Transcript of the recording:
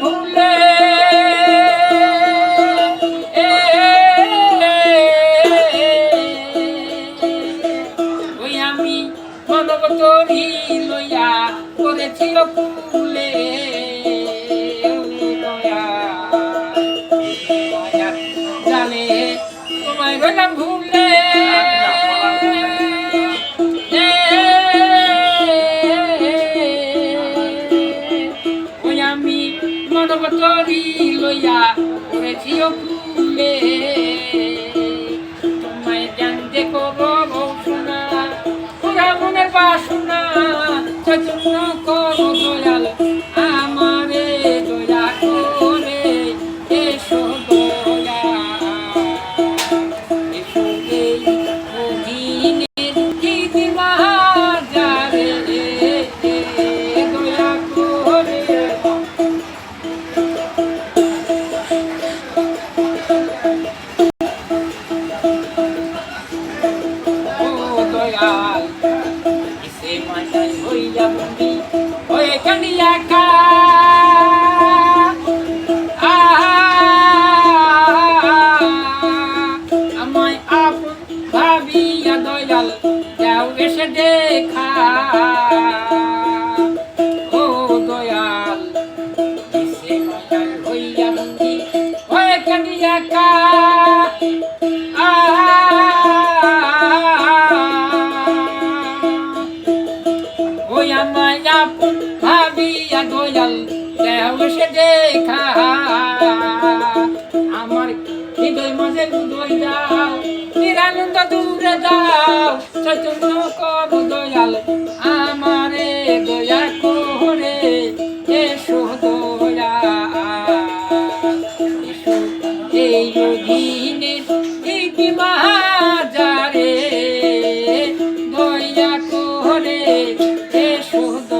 ভুলে ওই আমি মানব তরি লইয়া করেছি ফুলে জালে তোমায় ভুলে। লইয়া করেছি ফুলে হইয়া বন্দি হয়ে কান্দিয়া কা আমায় আপন ভাবিয়া দয়াল, যাও এসে দেখা। ও দয়াল হইয়া বন্দি হয়ে কান্দিয়া কা। ওই আমায় আপন ভাবিয়া দয়াল সে দেখা। আমার হৃদয় মাঝে দই যাও, নিরানন্দ দূরে যাও চৈতন্য কর দয়াল, আমারে দয়া করে এসো দয়া এসো এই অধীনে কি Oh,